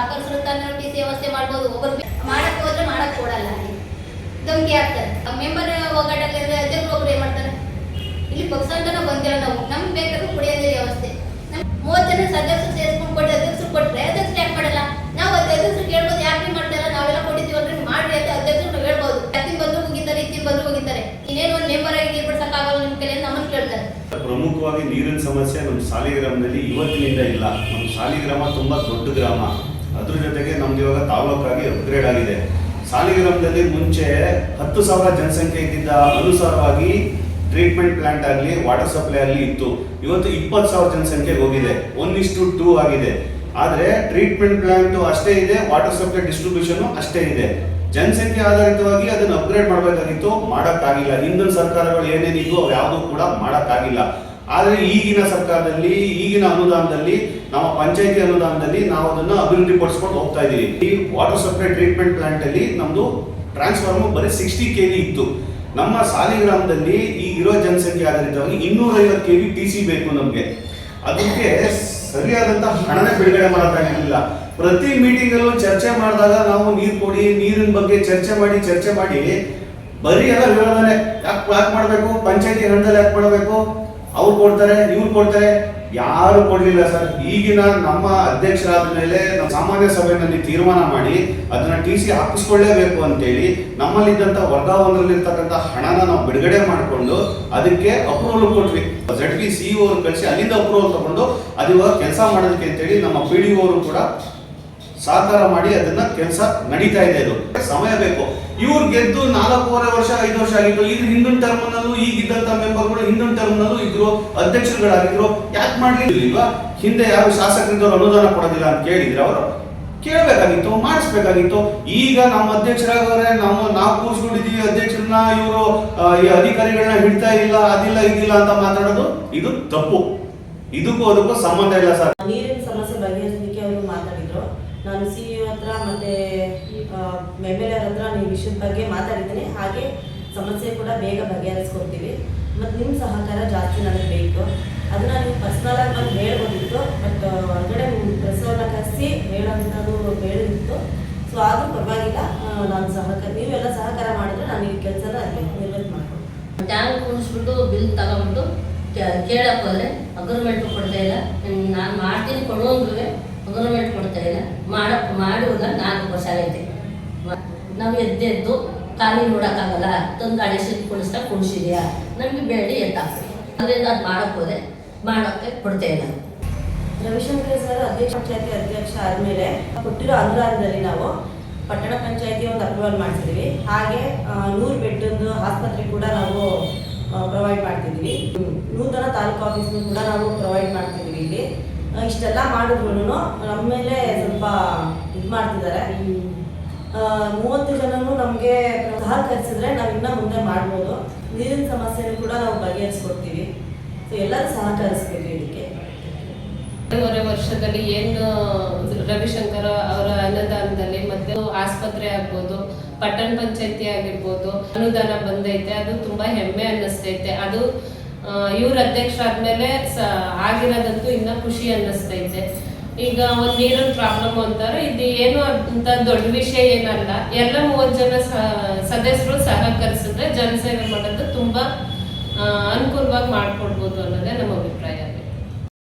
ಸಾಕಷ್ಟು ತನ್ನ T C ವ್ಯವಸ್ಥೆ ಮಾಡ್ಬೋದು. ಒಬ್ಬರು ಮಾಡಕ್ ಹೋದ್ರೆ ಮಾಡಕ್ ಕೊಡಲ್ಲ ಧಮಕಿ ಆಗ್ತಾರೆ ಮೆಂಬರ್ ಒಗ್ಗಟ್ಟಲ್ಲಿ ಅಧ್ಯಕ್ಷರು ಒಬ್ರು ಮಾಡ್ತಾರೆ? ಇಲ್ಲಿ ಪಕ್ಷ ಅಂತಾನೆ ನಾವು. ನಮ್ಗೆ ಬೇಕಾದ್ರೂ ಕುಡಿಯೋ ನೀರು ವ್ಯವಸ್ಥೆ ಮೂವತ್ತು ಜನ ಸದಸ್ಯರು ಸೇರಿಸ್ಕೊಂಡು ಕೊಟ್ಟು ಅಧ್ಯಕ್ಷರು ಕೊಟ್ರೆ ಅಧ್ಯಕ್ಷರು ಯಾಕೆ ಮಾಡಲ್ಲ ನಾವು ಅಧ್ಯಕ್ಷರು ಕೇಳ್ಬೋದು, ಯಾಕೆ ಮಾಡ್ತಾರ ನಾವೆಲ್ಲ ಕೊಟ್ಟಿದ್ದೀವಿ ಅಂದ್ರೆ ಮಾಡಿ ಅಂತ ಅಧ್ಯಕ್ಷರು ಹೇಳ್ಬೋದು. ಅತ್ತಿನ ಬಂದ್ರು ಹೋಗಿದ್ದಾರೆ ಇತ್ತಿ ಬಂದ್ರು ಹೋಗಿದ್ದಾರೆ ಇನ್ನೇನು ಒಂದು ಮೆಂಬರ್ ಆಗಿ ನೀರು ಬಿಡ್ಸಕ್ಕಾಗಲ್ಲ ನಿಮ್ಮ ಕೈಯಲ್ಲಿ ನಮ್ಮನ್ನು ಕೇಳ್ತಾರೆ. ಪ್ರಮುಖವಾಗಿ ನೀರಿನ ಸಮಸ್ಯೆ ನಮ್ಮ ಸಾಲಿಗ್ರಾಮದಲ್ಲಿ ಇವತ್ತಿನಿಂದ ಇಲ್ಲ. ನಮ್ಮ ಸಾಲಿಗ್ರಾಮ ತುಂಬಾ ದೊಡ್ಡ ಗ್ರಾಮ. ಅದ್ರ ಜೊತೆಗೆ ನಮ್ದು ಇವಾಗ ತಾಲೂಕಾಗಿ ಅಪ್ಗ್ರೇಡ್ ಆಗಿದೆ. ಸಾಲಿಗ್ರಾಮದಲ್ಲಿ ಮುಂಚೆ ಹತ್ತು ಸಾವಿರ ಜನಸಂಖ್ಯೆ ಇದ್ದಿದ್ದ ಅನುಸಾರವಾಗಿ ಟ್ರೀಟ್ಮೆಂಟ್ ಪ್ಲಾಂಟ್ ಆಗಲಿ ವಾಟರ್ ಸಪ್ಲೈ ಆಗಲಿ ಇತ್ತು. ಇವತ್ತು ಇಪ್ಪತ್ತು ಸಾವಿರ ಜನಸಂಖ್ಯೆಗೆ ಹೋಗಿದೆ. ಒನ್ ಇಸ್ಟು ಟೂ ಆಗಿದೆ. ಆದರೆ ಟ್ರೀಟ್ಮೆಂಟ್ ಪ್ಲಾಂಟ್ ಅಷ್ಟೇ ಇದೆ ವಾಟರ್ ಸಪ್ಲೈ ಡಿಸ್ಟ್ರಿಬ್ಯೂಷನ್ ಅಷ್ಟೇ ಇದೆ. ಜನಸಂಖ್ಯೆ ಆಧಾರಿತವಾಗಿ ಅದನ್ನು ಅಪ್ಗ್ರೇಡ್ ಮಾಡಬೇಕಾಗಿತ್ತು. ಮಾಡೋಕ್ಕಾಗಿಲ್ಲ. ಹಿಂದಿನ ಸರ್ಕಾರಗಳು ಏನೇನಿದ್ವು ಅವು ಯಾವುದೂ ಕೂಡ ಮಾಡಕ್ಕಾಗಿಲ್ಲ. ಆದ್ರೆ ಈಗಿನ ಸರ್ಕಾರದಲ್ಲಿ, ಈಗಿನ ಅನುದಾನದಲ್ಲಿ, ನಮ್ಮ ಪಂಚಾಯತಿ ಅನುದಾನದಲ್ಲಿ ನಾವು ಅದನ್ನು ಅಭಿವೃದ್ಧಿ ಪಡಿಸ್ಕೊಂಡು ಹೋಗ್ತಾ ಇದ್ದೀವಿ ಈ ವಾಟರ್ ಸಪ್ಲೈ ಟ್ರೀಟ್ಮೆಂಟ್ ಪ್ಲಾಂಟ್ ಅಲ್ಲಿ ನಮ್ದು ಟ್ರಾನ್ಸ್ಫಾರ್ಮರ್ ಬರೀ ಸಿಕ್ಸ್ಟಿ ಕೆ ವಿ ಇತ್ತು. ನಮ್ಮ ಸಾಲಿಗ್ರಾಮದಲ್ಲಿ ಈಗ ಇರೋ ಜನಸಂಖ್ಯೆ ಆಧಾರಿತವಾಗಿ ಇನ್ನೂರ ಐವತ್ತು ಕೆ ವಿ ಟಿ ಸಿ ಬೇಕು ನಮಗೆ. ಅದಕ್ಕೆ ಸರಿಯಾದಂತ ಹಣನೇ ಬಿಡುಗಡೆ ಮಾಡೋಕ್ಕಾಗಿರಲಿಲ್ಲ ಪ್ರತಿ ಮೀಟಿಂಗ್ ಅಲ್ಲೂ ಚರ್ಚೆ ಮಾಡಿದಾಗ ನಾವು ನೀರು ಕೊಡಿ, ನೀರಿನ ಬಗ್ಗೆ ಚರ್ಚೆ ಮಾಡಿ ಚರ್ಚೆ ಮಾಡಿ ಬರೀ ಎಲ್ಲ ವಿವರಣೆ ಯಾಕೆ ಯಾಕೆ ಮಾಡಬೇಕು? ಪಂಚಾಯತಿ ಹಣದಲ್ಲಿ ಯಾಕೆ ಮಾಡಬೇಕು? ಅವ್ರು ಕೊಡ್ತಾರೆ, ಇವ್ರು ಕೊಡ್ತಾರೆ. ಯಾರು ಕೊಡ್ಲಿಲ್ಲ ಸರ್. ಈಗಿನ ನಮ್ಮ ಅಧ್ಯಕ್ಷರಾದ ಮೇಲೆ ನಮ್ಮ ಸಾಮಾನ್ಯ ಸಭೆಯಲ್ಲಿ ತೀರ್ಮಾನ ಮಾಡಿ ಅದನ್ನ ಟಿ ಸಿ ಹಾಕಿಸ್ಕೊಳ್ಳೇಬೇಕು ಅಂತೇಳಿ ನಮ್ಮಲ್ಲಿದ್ದಂಥ ವರ್ಗಾವಣೆಯಲ್ಲಿರ್ತಕ್ಕಂಥ ಹಣನ ನಾವು ಬಿಡುಗಡೆ ಮಾಡಿಕೊಂಡು ಅದಕ್ಕೆ ಅಪ್ರೂವಲ್ ಕೊಟ್ವಿ. ಜಡ್ ಪಿ ಸಿಇಒ ಕಳಿಸಿ ಅಲ್ಲಿಂದ ಅಪ್ರೂವಲ್ ತಗೊಂಡು ಅದು ಇವಾಗ ಕೆಲಸ ಮಾಡೋದಕ್ಕೆ ಅಂತೇಳಿ ನಮ್ಮ ಪಿ ಡಿ ಅವರು ಕೂಡ ಸಹಕಾರ ಮಾಡಿ ಅದನ್ನ ಕೆಲಸ ನಡೀತಾ ಇದೆ ಅದು. ಸಮಯ ಬೇಕು. ಇವ್ರು ಗೆದ್ದು ನಾಲ್ಕೂವರೆ ವರ್ಷ, ಐದು ವರ್ಷ ಆಗಿತ್ತು ಇದು ಹಿಂದಿನ ಟರ್ಮ್ ನಲ್ಲೂ ಈಗಿದ್ದಂತ ಮೆಂಬರ್ಗಳು ಹಿಂದಿನ ಟರ್ಮ್ ನಲ್ಲೂ ಇದ್ರು, ಅಧ್ಯಕ್ಷರುಗಳಾಗಿದ್ರು. ಯಾಕೆ ಮಾಡ್ಲಿಲ್ವಾ ಹಿಂದೆ ಯಾರು ಶಾಸಕರಿದ್ದವರು ಅನುದಾನ ಕೊಡೋದಿಲ್ಲ ಅಂತ ಕೇಳಿದ್ರೆ ಅವರು ಕೇಳಬೇಕಾಗಿತ್ತು, ಮಾಡಿಸ್ಬೇಕಾಗಿತ್ತು. ಈಗ ನಮ್ಮ ಅಧ್ಯಕ್ಷರಾಗವ್ರೆ ನಾವು ನಾವು ಕೂರಿಸ್ಕೊಂಡಿದ್ದೀವಿ ಅಧ್ಯಕ್ಷರನ್ನ, ಇವರು ಈ ಅಧಿಕಾರಿಗಳನ್ನ ಹಿಡ್ತಾ ಇಲ್ಲ, ಅದಿಲ್ಲ, ಇದಿಲ್ಲ ಅಂತ ಮಾತಾಡೋದು ಇದು ತಪ್ಪು. ಇದಕ್ಕೂ ಅದಕ್ಕೂ ಸಂಬಂಧ ಇಲ್ಲ ಸರ್. ನೀರಿನ ಸಮಸ್ಯೆ ಬಗೆಹರಿಸಲಿಕ್ಕೆ ಅವರು ಮಾತಾಡಿದ್ರು ನಾನು ಸಿ ಇ ಹತ್ರ ಮತ್ತೆ ಎಂ ಎಲ್ ಎರ್ ಹತ್ರ ನೀವು ವಿಷಯದ ಬಗ್ಗೆ ಮಾತಾಡಿದ್ದೀನಿ. ಹಾಗೆ ಸಮಸ್ಯೆ ಕೂಡ ಬೇಗ ಬಗೆಹರಿಸ್ಕೊಡ್ತೀವಿ. ಮತ್ತು ನಿಮ್ಮ ಸಹಕಾರ ಜಾಸ್ತಿ ನನಗೆ ಬೇಕು. ಅದನ್ನ ನೀವು ಪರ್ಸ್ನಲ್ ಆಗಿ ಬಂದು ಹೇಳ್ಬೋದಿತ್ತು, ಬಟ್ ಹೊರಗಡೆ ಪ್ರಸವನ ಕರೆಸಿ ಹೇಳೋಂಥದ್ದು ಹೇಳಿತ್ತು ಸೊ ಆದರೂ ಪರವಾಗಿಲ್ಲ ನಾನು ಸಹಕಾರ ನೀವೆಲ್ಲ ಸಹಕಾರ ಮಾಡಿದ್ರೆ ನಾನು ಈ ಕೆಲಸನ ಅಲ್ಲಿ ನಿರ್ವಹಣೆ ಮಾಡ್ಬೋದು ಟ್ಯಾಂಕ್ ಕುಣಿಸ್ಬಿಟ್ಟು ಬಿಲ್ ತಗೊಂಡ್ಬಿಟ್ಟು ಕೇಳಕ್ಕೆ ಹೋದ್ರೆ ಅಗ್ರಿಮೆಂಟ್ ಕೊಡ್ತಾ ಇಲ್ಲ. ನಾನು ಮಾಡ್ತೀನಿ ಕೊಡುವಂಗ್ರೆ ಅಗ್ರಿಮೆಂಟ್ ಕೊಡ್ತಾ ಇಲ್ಲ. ಮಾಡ ಮಾಡುವುದ ನಾಲ್ಕು ವರ್ಷ ಆಗೈತೆ. ನಾವು ಎದ್ದೆದ್ದು ಖಾಲಿ ನೋಡೋಕ್ಕಾಗಲ್ಲ. ತಂದು ಗಾಡಿ ಸಿಟ್ಟು ಕುಣಿಸ್ತಾ ಕುಣಿಸಿದ್ಯಾ ನಮಗೆ ಬೇಡಿ ಎತ್ತಾಕ್ತೀವಿ ಅದರಿಂದ ಅದು ಮಾಡಕ್ಕೆ ಹೋದೆ. ಮಾಡೋಕ್ಕೆ ಕೊಡ್ತಾ ಇಲ್ಲ. ರವಿಶಂಕರ್ ಸರ್, ಅಧ್ಯಕ್ಷ ಪಂಚಾಯತಿ ಅಧ್ಯಕ್ಷ ಆದಮೇಲೆ ಕೊಟ್ಟಿರೋ ಅನುದಾನದಲ್ಲಿ ನಾವು ಪಟ್ಟಣ ಪಂಚಾಯತಿ ಒಂದು ಅಪ್ರೂವಲ್ ಮಾಡ್ತಿದ್ವಿ ಹಾಗೆ ನೂರು ಬೆಡ್ಡೊಂದು ಆಸ್ಪತ್ರೆ ಕೂಡ ನಾವು ಪ್ರೊವೈಡ್ ಮಾಡ್ತಿದ್ವಿ. ನೂತನ ತಾಲೂಕು ಆಫೀಸ್ನು ಕೂಡ ನಾವು ಪ್ರೊವೈಡ್ ಮಾಡ್ತಿದ್ವಿ ಇಲ್ಲಿ. ಇಷ್ಟೆಲ್ಲ ಮಾಡಿದ್ರು ನಮ್ಮ ಮೇಲೆ ಸ್ವಲ್ಪ ಇದು ಮಾಡ್ತಿದ್ದಾರೆ. ಮೂವತ್ತು ಜನನು ನಮಗೆ ಸಹಕರಿಸಿದ್ರೆ ನಾವು ಇನ್ನೂ ಮುಂದೆ ಮಾಡ್ಬೋದು. ನೀರಿನ ಸಮಸ್ಯೆನೂ ಕೂಡ ನಾವು ಬಗೆಹರಿಸ್ಕೊಡ್ತೀವಿ. ಸೊ ಎಲ್ಲರೂ ಸಹಕರಿಸ್ಬೇಕು ಇದಕ್ಕೆ. ಎರಡೂವರೆ ವರ್ಷದಲ್ಲಿ ಏನು ರವಿಶಂಕರ್ ಅವರ ಅನುದಾನದಲ್ಲಿ ಮತ್ತೆ ಆಸ್ಪತ್ರೆ ಆಗ್ಬೋದು, ಪಟ್ಟಣ ಪಂಚಾಯತಿ ಆಗಿರ್ಬೋದು, ಅನುದಾನ ಬಂದೈತೆ. ಅದು ತುಂಬಾ ಹೆಮ್ಮೆ ಅನ್ನಿಸ್ತೈತೆ. ಅದು ಇವ್ರ ಅಧ್ಯಕ್ಷರಾದ್ಮೇಲೆ ಸ, ಆಗಿರೋದಂತೂ ಇನ್ನ ಖುಷಿ ಅನ್ನಿಸ್ತೈತೆ. ಈಗ ಒಂದು ನೀರಿನ ಪ್ರಾಬ್ಲಮ್ ಅಂತಾರೆ, ಇದು ಏನು ಅಂತ ದೊಡ್ಡ ವಿಷಯ ಏನಲ್ಲ. ಎಲ್ಲ ಮೂವತ್ತು ಜನ ಸದಸ್ಯರು ಸಹಕರಿಸಿದ್ರೆ ಜನಸೇವೆ ಮಾಡೋದು ತುಂಬಾ ಅನುಕೂಲವಾಗಿ ಮಾಡ್ಕೊಡ್ಬೋದು ಅನ್ನೋದೇ ನಮ್ಮ